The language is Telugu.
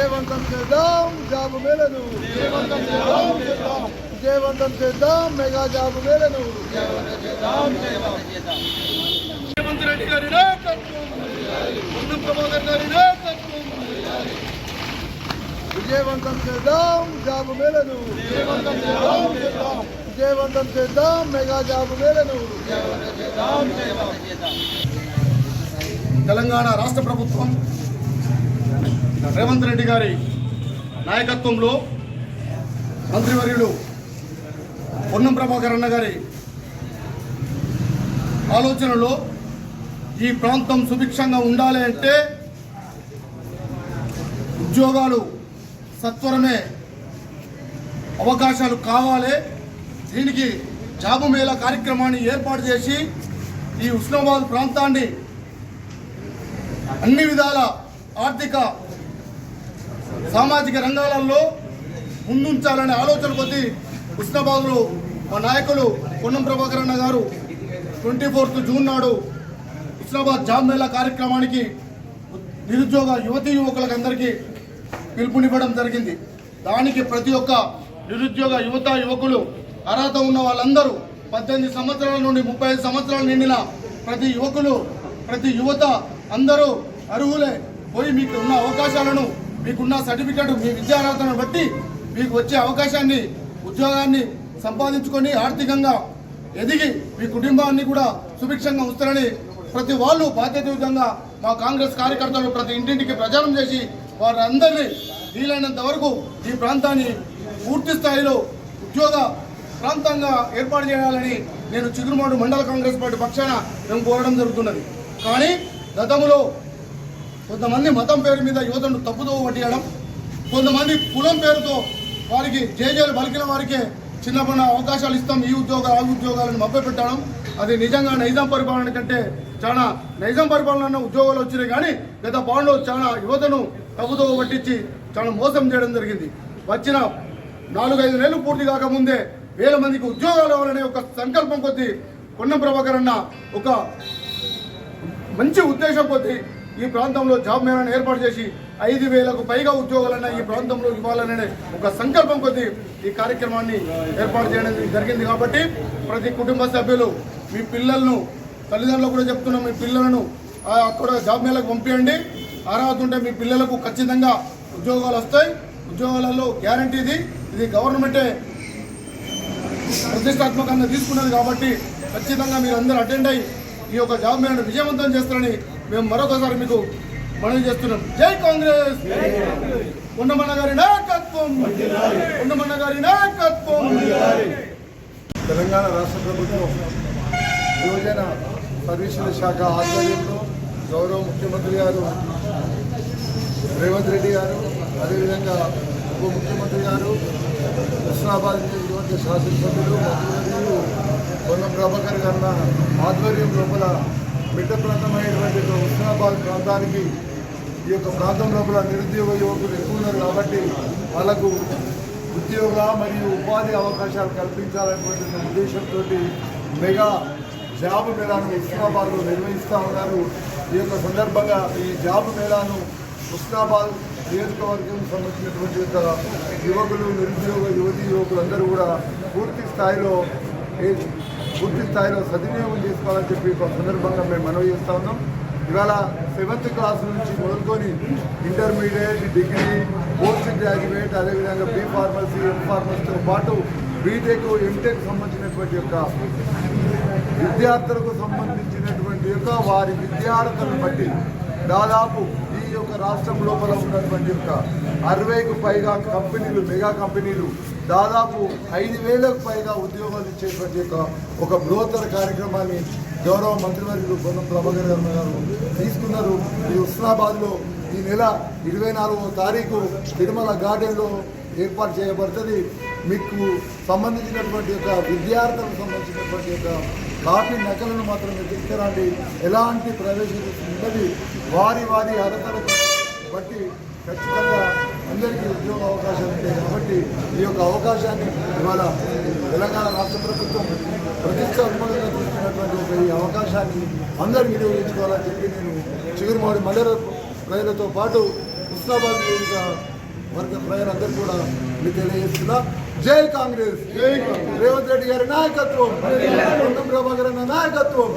చేద్దాం జాబు మేలను విజయవంతం చేద్దాం విజయవంతం మెగా జాబు మేలను రేవంత్ రెడ్డి గారి నాయకత్వం. పొన్నం ప్రభాకర్ గారి నాయకత్వం. విజయవంతం చేద్దాం జాబు మేలను విజయవంతం చేద్దాం విజయవంతం మెగా జాబు మేలను తెలంగాణ రాష్ట్ర ప్రభుత్వం రేవంత్ రెడ్డి గారి నాయకత్వంలో మంత్రివర్యులు పొన్నం ప్రభాకర్ అన్న గారి ఆలోచనలో ఈ ప్రాంతం సుభిక్షంగా ఉండాలి అంటే ఉద్యోగాలు సత్వరమే అవకాశాలు కావాలి. దీనికి జాబు మేళా కార్యక్రమాన్ని ఏర్పాటు చేసి ఈ ఉస్మానాబాద్ ప్రాంతాన్ని అన్ని విధాల ఆర్థిక సామాజిక రంగాలలో ముందుంచాలనే ఆలోచన కొద్దీ ఉస్నాబాద్లో మా నాయకులు పొన్నం ప్రభాకర్ అన్న గారు ట్వంటీ ఫోర్త్ జూన్ నాడు ఉస్నాబాద్ జాబ్ మేళా కార్యక్రమానికి నిరుద్యోగ యువతీ యువకులకు అందరికీ పిలుపునివ్వడం జరిగింది. దానికి ప్రతి ఒక్క నిరుద్యోగ యువత యువకులు అర్హత ఉన్న వాళ్ళందరూ పద్దెనిమిది సంవత్సరాల నుండి ముప్పై ఐదు సంవత్సరాలు నిండిన ప్రతి యువకులు ప్రతి యువత అందరూ అర్హులే. పోయి మీకు ఉన్న అవకాశాలను మీకున్న సర్టిఫికెట్ మీ విద్యార్హతను బట్టి మీకు వచ్చే అవకాశాన్ని ఉద్యోగాన్ని సంపాదించుకొని ఆర్థికంగా ఎదిగి మీ కుటుంబాన్ని కూడా సుభిక్షంగా ఉంచుతారని ప్రతి వాళ్ళు బాధ్యతయుతంగా మా కాంగ్రెస్ కార్యకర్తలు ప్రతి ఇంటింటికి ప్రచారం చేసి వారందరినీ వీలైనంత వరకు ఈ ప్రాంతాన్ని పూర్తి స్థాయిలో ఉద్యోగ ప్రాంతంగా ఏర్పాటు చేయాలని నేను చిగురుమాడు మండల కాంగ్రెస్ పార్టీ పక్షాన మేము కోరడం జరుగుతున్నది. కానీ గతంలో కొంతమంది మతం పేరు మీద యువతను తప్పుదో పట్టియడం కొంతమంది కులం పేరుతో వారికి జేజేలు పలికిన వారికే చిన్నపడిన అవకాశాలు ఇస్తాం ఈ ఉద్యోగాలు ఆ ఉద్యోగాలను మభ్య పెట్టడం అది నిజంగా నైజాం పరిపాలన కంటే చాలా నైజాం పరిపాలన ఉద్యోగాలు వచ్చినాయి కానీ గత బాండ్లో చాలా యువతను తప్పుదో పట్టించి చాలా మోసం చేయడం జరిగింది. వచ్చిన నాలుగైదు నెలలు పూర్తి కాకముందే వేల మందికి ఉద్యోగాలు ఇవ్వాలనే ఒక సంకల్పం కొద్దీ కొన్న ప్రభాకర్ అన్న ఒక మంచి ఉద్దేశం కొద్దీ ఈ ప్రాంతంలో జాబ్ మేళాను ఏర్పాటు చేసి ఐదు వేలకు పైగా ఉద్యోగాలన్న ఈ ప్రాంతంలో ఇవ్వాలనే ఒక సంకల్పం కొద్దీ ఈ కార్యక్రమాన్ని ఏర్పాటు చేయడం జరిగింది కాబట్టి ప్రతి కుటుంబ సభ్యులు మీ పిల్లలను తల్లిదండ్రులు కూడా చెప్తున్నాం మీ పిల్లలను ఆ అక్కడ జాబ్ మేళకు పంపించండి అర్హత ఉంటే మీ పిల్లలకు ఖచ్చితంగా ఉద్యోగాలు వస్తాయి. ఉద్యోగాలలో గ్యారంటీ ఇది. ఇది గవర్నమెంటే ప్రతిష్టాత్మకంగా తీసుకున్నది కాబట్టి ఖచ్చితంగా మీరు అందరూ అటెండ్ అయ్యి ఈ యొక్క జాబ్ మేళను విజయవంతం చేస్తారని మేము మరొకసారి మీకు మనవి చేస్తున్నాం. జై కాంగ్రెస్! ఉండమన్న గారి నాయకత్వం! ఉండమన్న గారి నాయకత్వం! తెలంగాణ రాష్ట్ర ప్రభుత్వం యువజన సర్వీసుల శాఖ ఆధ్వర్యంలో గౌరవ ముఖ్యమంత్రి గారు రేవంత్ రెడ్డి గారు అదేవిధంగా ఉప ముఖ్యమంత్రి గారు హుస్నాబాద్ నియోజకవర్గ శాసనసభ్యులు మంత్రులు పొన్నం ప్రభాకర్ గారి ఆధ్వర్యం లోపల బిడ్డ ప్రాంతమైనటువంటి హుస్నాబాద్ ప్రాంతానికి ఈ యొక్క ప్రాంతం లోపల నిరుద్యోగ యువకులు ఎక్కువ ఉన్నారు కాబట్టి వాళ్ళకు ఉద్యోగ మరియు ఉపాధి అవకాశాలు కల్పించాలనేటువంటి ఉద్దేశంతో మెగా జాబ్ మేళాను హుస్నాబాద్లో నిర్వహిస్తూ ఉన్నారు. ఈ యొక్క సందర్భంగా ఈ జాబ్ మేళాను హుస్నాబాద్ నియోజకవర్గం సంబంధించినటువంటి యొక్క యువకులు నిరుద్యోగ యువతి యువకులు అందరూ కూడా పూర్తి స్థాయిలో ఏ- పూర్తి స్థాయిలో సద్వినియోగం చేసుకోవాలని చెప్పి ఒక సందర్భంగా మేము మనవి చేస్తా ఉన్నాం. ఇవాళ సెవెంత్ క్లాస్ నుంచి మొదలుకొని ఇంటర్మీడియట్ డిగ్రీ పోస్ట్ గ్రాడ్యుయేట్ అదేవిధంగా బీ ఫార్మసీ ఎం ఫార్మసీతో పాటు బీటెక్ ఎంటెక్ సంబంధించినటువంటి యొక్క విద్యార్థులకు సంబంధించినటువంటి యొక్క వారి విద్యార్థులను బట్టి దాదాపు ఈ యొక్క రాష్ట్రం లోపల ఉన్నటువంటి యొక్క అరవైకు పైగా కంపెనీలు మెగా కంపెనీలు దాదాపు ఐదు వేలకు పైగా ఉద్యోగాలు ఇచ్చేటువంటి యొక్క ఒక బృహత్తర కార్యక్రమాన్ని గౌరవ మంత్రివర్యులు పొన్నం ప్రభాకర్ గారు గారు తీసుకున్నారు. ఈ ఉస్మాబాద్లో ఈ నెల ఇరవై నాలుగవ తారీఖు తిరుమల గార్డెన్లో ఏర్పాటు చేయబడుతుంది. మీకు సంబంధించినటువంటి యొక్క విద్యార్థులకు సంబంధించినటువంటి యొక్క కాపీ నకలను మాత్రం తీసుకురండి. ఎలాంటి ప్రవేశం ఉన్నది వారి వారి అర్హతలకు బట్టి ఖచ్చితంగా అందరికీ ఉద్యోగ అవకాశాలు ఉంటాయి కాబట్టి ఈ యొక్క అవకాశాన్ని ఇవాళ తెలంగాణ రాష్ట్ర ప్రభుత్వం ప్రతిష్టాత్మకంగా తీసుకున్నటువంటి ఒక ఈ అవకాశాన్ని అందరూ వినియోగించుకోవాలని చెప్పి నేను చిగురుమాడి మండల ప్రజలతో పాటు హుస్నాబాద్ వర్గ ప్రజలందరూ కూడా మీకు తెలియజేస్తున్నా. జై కాంగ్రెస్! రేవంత్ రెడ్డి గారి నాయకత్వం! ప్రభాకర్ అన్న నాయకత్వం!